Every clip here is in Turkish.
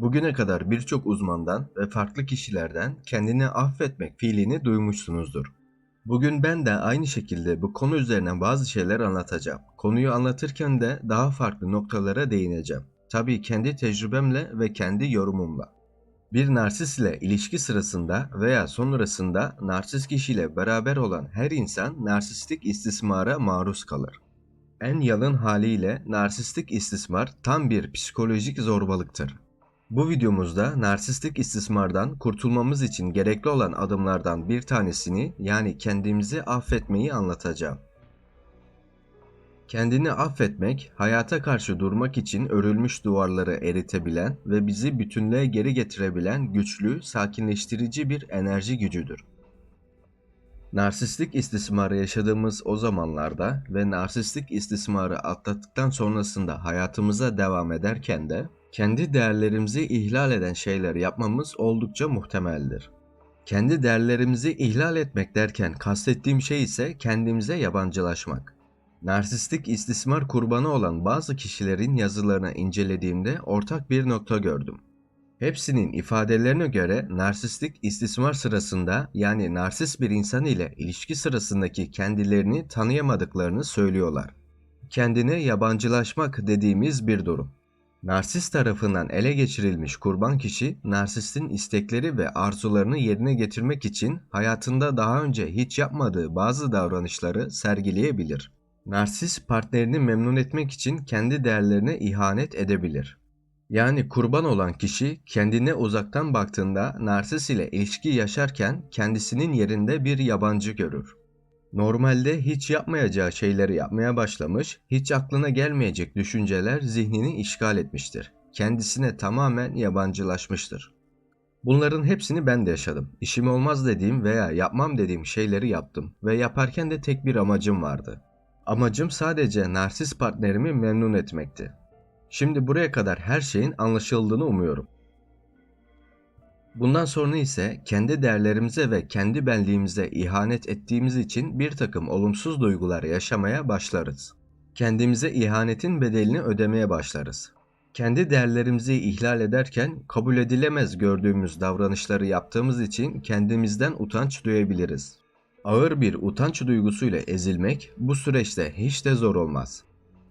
Bugüne kadar birçok uzmandan ve farklı kişilerden kendini affetmek fiilini duymuşsunuzdur. Bugün ben de aynı şekilde bu konu üzerine bazı şeyler anlatacağım. Konuyu anlatırken de daha farklı noktalara değineceğim. Tabii kendi tecrübemle ve kendi yorumumla. Bir narsist ile ilişki sırasında veya sonrasında narsist kişiyle beraber olan her insan narsistik istismara maruz kalır. En yalın haliyle narsistik istismar tam bir psikolojik zorbalıktır. Bu videomuzda narsistik istismardan kurtulmamız için gerekli olan adımlardan bir tanesini yani kendimizi affetmeyi anlatacağım. Kendini affetmek, hayata karşı durmak için örülmüş duvarları eritebilen ve bizi bütünlüğe geri getirebilen güçlü, sakinleştirici bir enerji gücüdür. Narsistik istismarı yaşadığımız o zamanlarda ve narsistik istismarı atlattıktan sonrasında hayatımıza devam ederken de kendi değerlerimizi ihlal eden şeyler yapmamız oldukça muhtemeldir. Kendi değerlerimizi ihlal etmek derken kastettiğim şey ise kendimize yabancılaşmak. Narsistik istismar kurbanı olan bazı kişilerin yazılarını incelediğimde ortak bir nokta gördüm. Hepsinin ifadelerine göre narsistik istismar sırasında yani narsist bir insan ile ilişki sırasındaki kendilerini tanıyamadıklarını söylüyorlar. Kendine yabancılaşmak dediğimiz bir durum. Narsist tarafından ele geçirilmiş kurban kişi, narsistin istekleri ve arzularını yerine getirmek için hayatında daha önce hiç yapmadığı bazı davranışları sergileyebilir. Narsist partnerini memnun etmek için kendi değerlerine ihanet edebilir. Yani kurban olan kişi kendine uzaktan baktığında narsist ile ilişki yaşarken kendisinin yerinde bir yabancı görür. Normalde hiç yapmayacağı şeyleri yapmaya başlamış, hiç aklına gelmeyecek düşünceler zihnini işgal etmiştir. Kendisine tamamen yabancılaşmıştır. Bunların hepsini ben de yaşadım. İşim olmaz dediğim veya yapmam dediğim şeyleri yaptım ve yaparken de tek bir amacım vardı. Amacım sadece narsist partnerimi memnun etmekti. Şimdi buraya kadar her şeyin anlaşıldığını umuyorum. Bundan sonra ise kendi değerlerimize ve kendi benliğimize ihanet ettiğimiz için bir takım olumsuz duygular yaşamaya başlarız. Kendimize ihanetin bedelini ödemeye başlarız. Kendi değerlerimizi ihlal ederken kabul edilemez gördüğümüz davranışları yaptığımız için kendimizden utanç duyabiliriz. Ağır bir utanç duygusuyla ezilmek bu süreçte hiç de zor olmaz.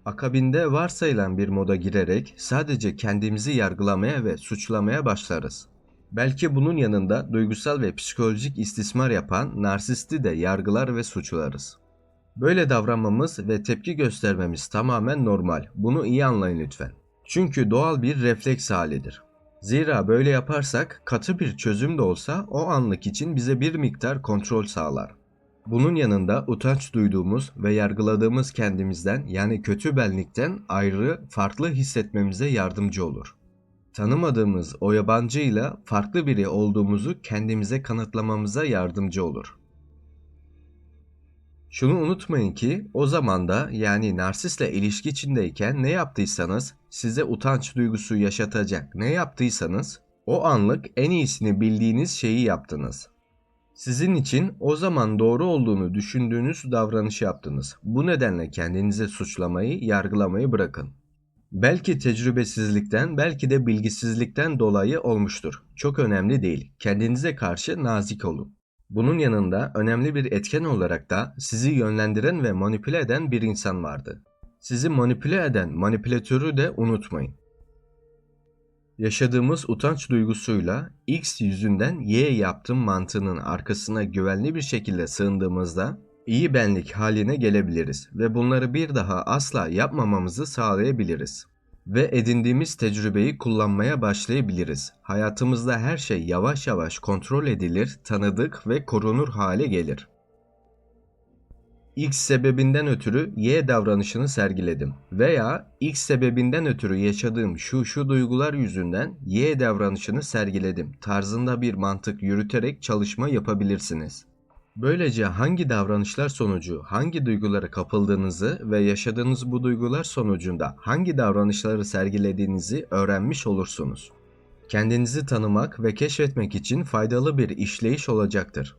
Akabinde varsayılan bir moda girerek sadece kendimizi yargılamaya ve suçlamaya başlarız. Belki bunun yanında duygusal ve psikolojik istismar yapan narsisti de yargılar ve suçlarız. Böyle davranmamız ve tepki göstermemiz tamamen normal. Bunu iyi anlayın lütfen. Çünkü doğal bir refleks halidir. Zira böyle yaparsak katı bir çözüm de olsa o anlık için bize bir miktar kontrol sağlar. Bunun yanında utanç duyduğumuz ve yargıladığımız kendimizden yani kötü benlikten ayrı, farklı hissetmemize yardımcı olur. Tanımadığımız o yabancıyla farklı biri olduğumuzu kendimize kanıtlamamıza yardımcı olur. Şunu unutmayın ki o zaman da yani narsistle ilişki içindeyken ne yaptıysanız size utanç duygusu yaşatacak ne yaptıysanız o anlık en iyisini bildiğiniz şeyi yaptınız. Sizin için o zaman doğru olduğunu düşündüğünüz davranışı yaptınız. Bu nedenle kendinize suçlamayı, yargılamayı bırakın. Belki tecrübesizlikten, belki de bilgisizlikten dolayı olmuştur. Çok önemli değil. Kendinize karşı nazik olun. Bunun yanında önemli bir etken olarak da sizi yönlendiren ve manipüle eden bir insan vardı. Sizi manipüle eden manipülatörü de unutmayın. Yaşadığımız utanç duygusuyla X yüzünden Y yaptım mantığının arkasına güvenli bir şekilde sığındığımızda iyi benlik haline gelebiliriz ve bunları bir daha asla yapmamamızı sağlayabiliriz. Ve edindiğimiz tecrübeyi kullanmaya başlayabiliriz. Hayatımızda her şey yavaş yavaş kontrol edilir, tanıdık ve korunur hale gelir. X sebebinden ötürü Y davranışını sergiledim veya X sebebinden ötürü yaşadığım şu şu duygular yüzünden Y davranışını sergiledim tarzında bir mantık yürüterek çalışma yapabilirsiniz. Böylece hangi davranışlar sonucu hangi duygulara kapıldığınızı ve yaşadığınız bu duygular sonucunda hangi davranışları sergilediğinizi öğrenmiş olursunuz. Kendinizi tanımak ve keşfetmek için faydalı bir işleyiş olacaktır.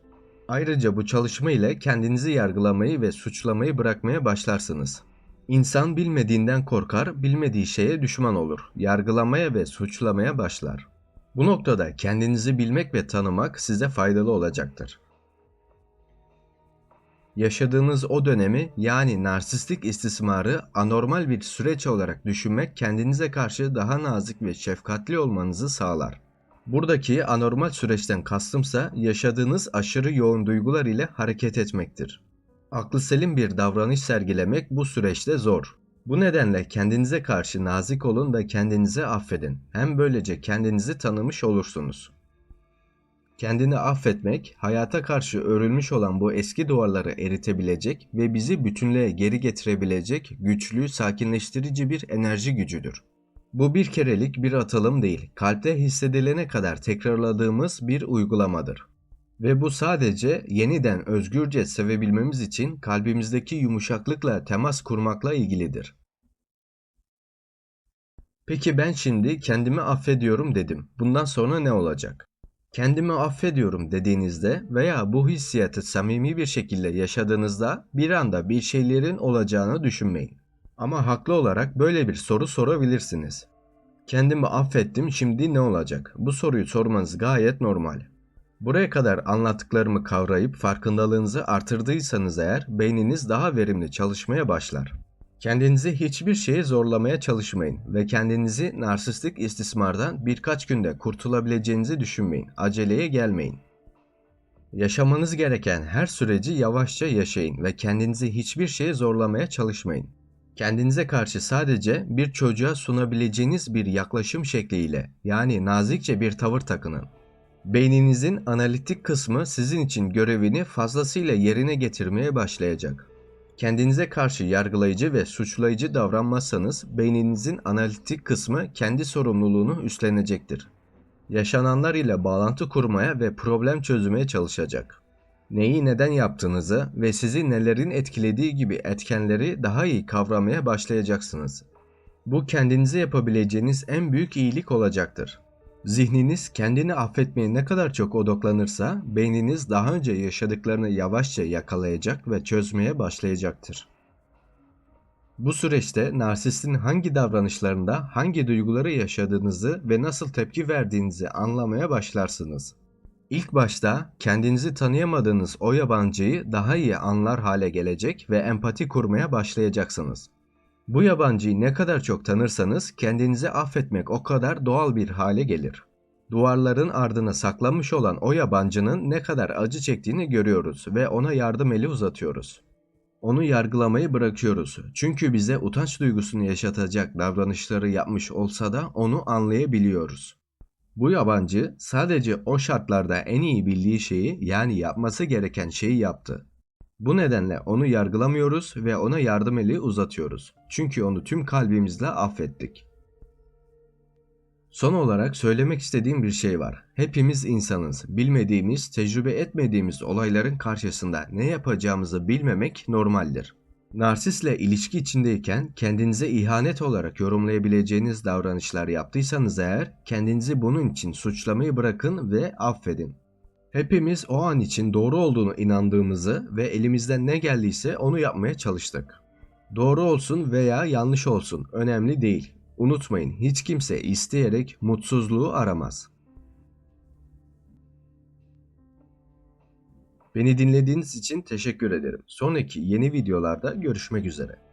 Ayrıca bu çalışma ile kendinizi yargılamayı ve suçlamayı bırakmaya başlarsınız. İnsan bilmediğinden korkar, bilmediği şeye düşman olur. Yargılamaya ve suçlamaya başlar. Bu noktada kendinizi bilmek ve tanımak size faydalı olacaktır. Yaşadığınız o dönemi yani narsistik istismarı anormal bir süreç olarak düşünmek kendinize karşı daha nazik ve şefkatli olmanızı sağlar. Buradaki anormal süreçten kastımsa yaşadığınız aşırı yoğun duygular ile hareket etmektir. Aklı selim bir davranış sergilemek bu süreçte zor. Bu nedenle kendinize karşı nazik olun ve kendinizi affedin. Hem böylece kendinizi tanımış olursunuz. Kendini affetmek, hayata karşı örülmüş olan bu eski duvarları eritebilecek ve bizi bütünlüğe geri getirebilecek güçlü, sakinleştirici bir enerji gücüdür. Bu bir kerelik bir atılım değil, kalpte hissedilene kadar tekrarladığımız bir uygulamadır. Ve bu sadece yeniden özgürce sevebilmemiz için kalbimizdeki yumuşaklıkla temas kurmakla ilgilidir. Peki ben şimdi kendimi affediyorum dedim. Bundan sonra ne olacak? Kendimi affediyorum dediğinizde veya bu hissiyatı samimi bir şekilde yaşadığınızda bir anda bir şeylerin olacağını düşünmeyin. Ama haklı olarak böyle bir soru sorabilirsiniz. Kendimi affettim şimdi ne olacak? Bu soruyu sormanız gayet normal. Buraya kadar anlattıklarımı kavrayıp farkındalığınızı artırdıysanız eğer beyniniz daha verimli çalışmaya başlar. Kendinizi hiçbir şeye zorlamaya çalışmayın ve kendinizi narsistik istismardan birkaç günde kurtulabileceğinizi düşünmeyin. Aceleye gelmeyin. Yaşamanız gereken her süreci yavaşça yaşayın ve kendinizi hiçbir şeye zorlamaya çalışmayın. Kendinize karşı sadece bir çocuğa sunabileceğiniz bir yaklaşım şekliyle yani nazikçe bir tavır takının. Beyninizin analitik kısmı sizin için görevini fazlasıyla yerine getirmeye başlayacak. Kendinize karşı yargılayıcı ve suçlayıcı davranmazsanız beyninizin analitik kısmı kendi sorumluluğunu üstlenecektir. Yaşananlar ile bağlantı kurmaya ve problem çözmeye çalışacak. Neyi neden yaptığınızı ve sizi nelerin etkilediği gibi etkenleri daha iyi kavramaya başlayacaksınız. Bu kendinize yapabileceğiniz en büyük iyilik olacaktır. Zihniniz kendini affetmeye ne kadar çok odaklanırsa beyniniz daha önce yaşadıklarını yavaşça yakalayacak ve çözmeye başlayacaktır. Bu süreçte narsistin hangi davranışlarında hangi duyguları yaşadığınızı ve nasıl tepki verdiğinizi anlamaya başlarsınız. İlk başta kendinizi tanıyamadığınız o yabancıyı daha iyi anlar hale gelecek ve empati kurmaya başlayacaksınız. Bu yabancıyı ne kadar çok tanırsanız kendinizi affetmek o kadar doğal bir hale gelir. Duvarların ardına saklanmış olan o yabancının ne kadar acı çektiğini görüyoruz ve ona yardım eli uzatıyoruz. Onu yargılamayı bırakıyoruz. Çünkü bize utanç duygusunu yaşatacak davranışları yapmış olsa da onu anlayabiliyoruz. Bu yabancı sadece o şartlarda en iyi bildiği şeyi yani yapması gereken şeyi yaptı. Bu nedenle onu yargılamıyoruz ve ona yardım eli uzatıyoruz. Çünkü onu tüm kalbimizle affettik. Son olarak söylemek istediğim bir şey var. Hepimiz insanız. Bilmediğimiz, tecrübe etmediğimiz olayların karşısında ne yapacağımızı bilmemek normaldir. Narsisle ilişki içindeyken kendinize ihanet olarak yorumlayabileceğiniz davranışlar yaptıysanız eğer kendinizi bunun için suçlamayı bırakın ve affedin. Hepimiz o an için doğru olduğunu inandığımızı ve elimizden ne geldiyse onu yapmaya çalıştık. Doğru olsun veya yanlış olsun önemli değil. Unutmayın hiç kimse isteyerek mutsuzluğu aramaz. Beni dinlediğiniz için teşekkür ederim. Sonraki yeni videolarda görüşmek üzere.